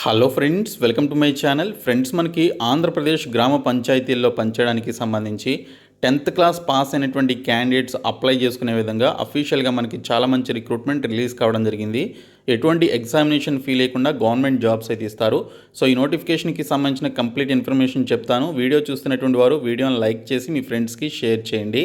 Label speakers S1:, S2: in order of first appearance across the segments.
S1: Hello friends welcome to my channel. Friends మనకి ఆంధ్రప్రదేశ్ గ్రామ పంచాయతీల్లో పంచడానికి సంబంధించి టెన్త్ క్లాస్ పాస్ అయినటువంటి క్యాండిడేట్స్ అప్లై చేసుకునే విధంగా అఫీషియల్గా మనకి చాలా మంచి రిక్రూట్మెంట్ రిలీజ్ కావడం జరిగింది. ఎటువంటి ఎగ్జామినేషన్ ఫీ లేకుండా గవర్నమెంట్ జాబ్స్ అయితే ఇస్తారు. సో ఈ నోటిఫికేషన్కి సంబంధించిన కంప్లీట్ ఇన్ఫర్మేషన్ చెప్తాను. వీడియో చూస్తున్నటువంటి వారు వీడియోని లైక్ చేసి మీ ఫ్రెండ్స్కి షేర్ చేయండి.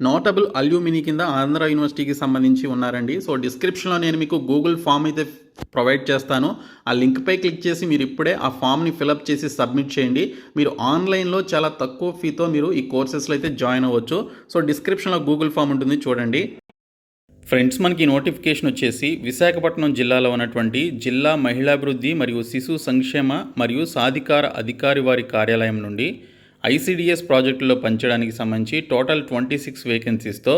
S1: నోటబుల్ అల్యూమినీ కింద ఆంధ్ర యూనివర్సిటీకి సంబంధించి ఉన్నారండి. సో డిస్క్రిప్షన్లో నేను మీకు గూగుల్ ఫామ్ అయితే ప్రొవైడ్ చేస్తాను. ఆ లింక్పై క్లిక్ చేసి మీరు ఇప్పుడే ఆ ఫామ్ని ఫిలప్ చేసి సబ్మిట్ చేయండి. మీరు ఆన్లైన్లో చాలా తక్కువ ఫీతో మీరు ఈ కోర్సెస్లో అయితే జాయిన్ అవ్వచ్చు. సో డిస్క్రిప్షన్లో గూగుల్ ఫామ్ ఉంటుంది చూడండి. ఫ్రెండ్స్ మనకి నోటిఫికేషన్ వచ్చేసి విశాఖపట్నం జిల్లాలో ఉన్నటువంటి జిల్లా మహిళాభివృద్ధి మరియు శిశు సంక్షేమ మరియు సాధికార అధికారి వారి కార్యాలయం నుండి ఐసీడీఎస్ ప్రాజెక్టులో పంచడానికి సంబంధించి టోటల్ ట్వంటీ సిక్స్ వేకెన్సీస్తో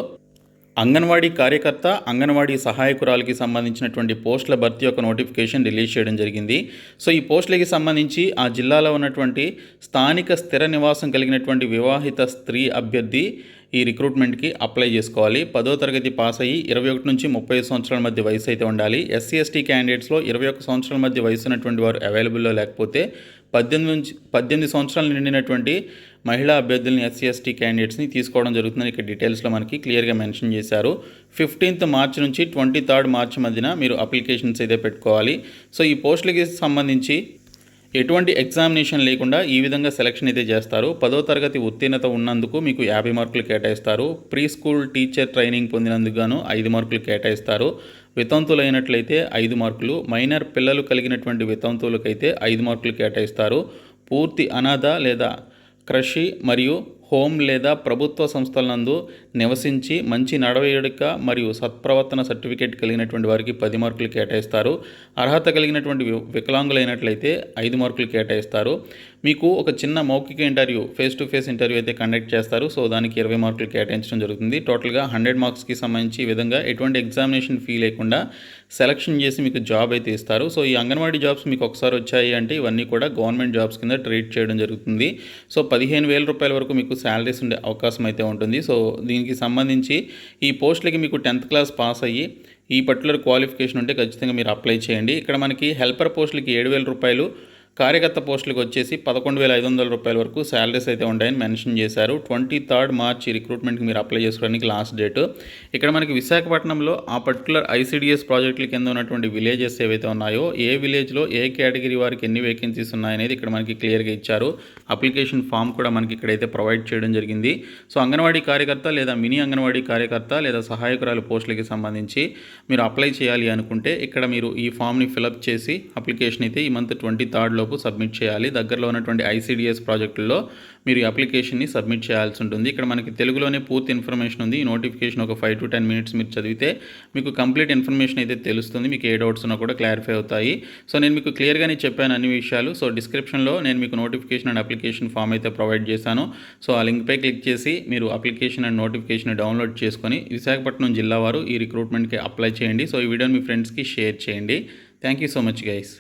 S1: అంగన్వాడీ కార్యకర్త అంగన్వాడీ సహాయకురాలకి సంబంధించినటువంటి పోస్టుల భర్తీ యొక్క నోటిఫికేషన్ రిలీజ్ చేయడం జరిగింది. సో ఈ పోస్టులకి సంబంధించి ఆ జిల్లాలో ఉన్నటువంటి స్థానిక స్థిర నివాసం కలిగినటువంటి వివాహిత స్త్రీ అభ్యర్థి ఈ రిక్రూట్మెంట్కి అప్లై చేసుకోవాలి. పదో తరగతి పాస్ అయ్యి ఇరవై ఒకటి నుంచి ముప్పై సంవత్సరాల మధ్య వయసు అయితే ఉండాలి. ఎస్సీ ఎస్టీ క్యాండిడేట్స్లో ఇరవై ఒక సంవత్సరాల మధ్య వయసు ఉన్నటువంటి వారు అవైలబుల్లో లేకపోతే పద్దెనిమిది నుంచి పద్దెనిమిది సంవత్సరాలు నిండినటువంటి మహిళా అభ్యర్థులని ఎస్సీ ఎస్టీ క్యాండిడేట్స్ని తీసుకోవడం జరుగుతుందని ఇక్కడ డీటెయిల్స్లో మనకి క్లియర్గా మెన్షన్ చేశారు. ఫిఫ్టీన్త్ మార్చ్ నుంచి ట్వంటీ థర్డ్ మార్చ్ మధ్యన మీరు అప్లికేషన్స్ అయితే పెట్టుకోవాలి. సో ఈ పోస్టులకి సంబంధించి ఎటువంటి ఎగ్జామినేషన్ లేకుండా ఈ విధంగా సెలక్షన్ అయితే చేస్తారు. పదో తరగతి ఉత్తీర్ణత ఉన్నందుకు మీకు యాభై మార్కులు కేటాయిస్తారు. ప్రీ స్కూల్ టీచర్ ట్రైనింగ్ పొందినందుకు గాను ఐదు మార్కులు కేటాయిస్తారు. వితంతులైనట్లయితే ఐదు మార్కులు మైనర్ పిల్లలు కలిగినటువంటి వితంతువులకైతే ఐదు మార్కులు కేటాయిస్తారు. పూర్తి అనాథ లేదా కృషి మరియు హోమ్ లేదా ప్రభుత్వ సంస్థల నందు నివసించి మంచి నడవడిక మరియు సత్ప్రవర్తన సర్టిఫికేట్ కలిగినటువంటి వారికి పది మార్కులు కేటాయిస్తారు. అర్హత కలిగినటువంటి వికలాంగులైనట్లయితే ఐదు మార్కులు కేటాయిస్తారు. మీకు ఒక చిన్న మౌఖిక interview face to face interview అయితే కండక్ట్ చేస్తారు. సో దానికి ఇరవై మార్కులు కేటాయించడం జరుగుతుంది. టోటల్గా హండ్రెడ్ మార్క్స్కి సంబంధించి ఈ విధంగా ఎటువంటి ఎగ్జామినేషన్ ఫీ లేకుండా సెలక్షన్ చేసి మీకు జాబ్ అయితే ఇస్తారు. సో ఈ అంగన్వాడీ జాబ్స్ మీకు ఒకసారి వచ్చాయి అంటే ఇవన్నీ కూడా గవర్నమెంట్ జాబ్స్ కింద ట్రీట్ చేయడం జరుగుతుంది. సో పదిహేను వేల రూపాయల వరకు మీకు శాలరీస్ ఉండే అవకాశం అయితే ఉంటుంది. సో దీనికి సంబంధించి ఈ పోస్టులకి మీకు టెన్త్ క్లాస్ పాస్ అయ్యి ఈ పర్టికులర్ క్వాలిఫికేషన్ ఉంటే ఖచ్చితంగా మీరు అప్లై చేయండి. ఇక్కడ మనకి హెల్పర్ పోస్టులకి ఏడు వేల రూపాయలు కార్యకర్త పోస్టులకు వచ్చేసి పదకొండు వేల ఐదు వందల రూపాయల వరకు శాలరీస్ అయితే ఉంటాయని మెన్షన్ చేశారు. ట్వంటీ థర్డ్ మార్చ్ రిక్రూట్మెంట్కి మీరు అప్లై చేసుకోవడానికి లాస్ట్ డేట్. ఇక్కడ మనకి విశాఖపట్నంలో ఆ పర్టికులర్ ఐసీడీఎస్ ప్రాజెక్టుల కింద ఉన్నటువంటి విలేజెస్ ఏవైతే ఉన్నాయో ఏ విలేజ్లో ఏ కేటగిరీ వారికి ఎన్ని వేకెన్సీస్ ఉన్నాయనేది ఇక్కడ మనకి క్లియర్గా ఇచ్చారు. అప్లికేషన్ ఫామ్ కూడా మనకి ఇక్కడైతే ప్రొవైడ్ చేయడం జరిగింది. సో అంగన్వాడీ కార్యకర్త లేదా మినీ అంగన్వాడీ కార్యకర్త లేదా సహాయకురాలు పోస్టులకి సంబంధించి మీరు అప్లై చేయాలి అనుకుంటే ఇక్కడ మీరు ఈ ఫామ్ని ఫిలప్ చేసి అప్లికేషన్ అయితే ఈ మంత్ ట్వంటీ థర్డ్లో లోపు సబ్మిట్ చేయాలి. దగ్గరలో ఉన్నటువంటి ఐసీడిఎస్ ప్రాజెక్టుల్లో మీరు అప్లికేషన్ని సబ్మిట్ చేయాల్సి ఉంటుంది. ఇక్కడ మనకి తెలుగులోనే పూర్తి ఇన్ఫర్మేషన్ ఉంది. ఈ నోటిఫికేషన్ ఒక ఫైవ్ టు టెన్ మినిట్స్ మీరు చదివితే మీకు కంప్లీట్ ఇన్ఫర్మేషన్ అయితే తెలుస్తుంది. మీకు ఏ డౌట్స్ ఉన్నా కూడా క్లారిఫై అవుతాయి. సో నేను మీకు క్లియర్గానే చెప్పాను అన్ని విషయాలు. సో డిస్క్రిప్షన్లో నేను మీకు నోటిఫికేషన్ అండ్ అప్లికేషన్ ఫామ్ అయితే ప్రొవైడ్ చేశాను. సో ఆ లింక్పై క్లిక్ చేసి మీరు అప్లికేషన్ అండ్ నోటిఫికేషన్ డౌన్లోడ్ చేసుకొని విశాఖపట్నం జిల్లా వారు ఈ రిక్రూట్మెంట్కి అప్లై చేయండి. సో ఈ వీడియోని మీ ఫ్రెండ్స్కి షేర్ చేయండి. Thank you so much guys.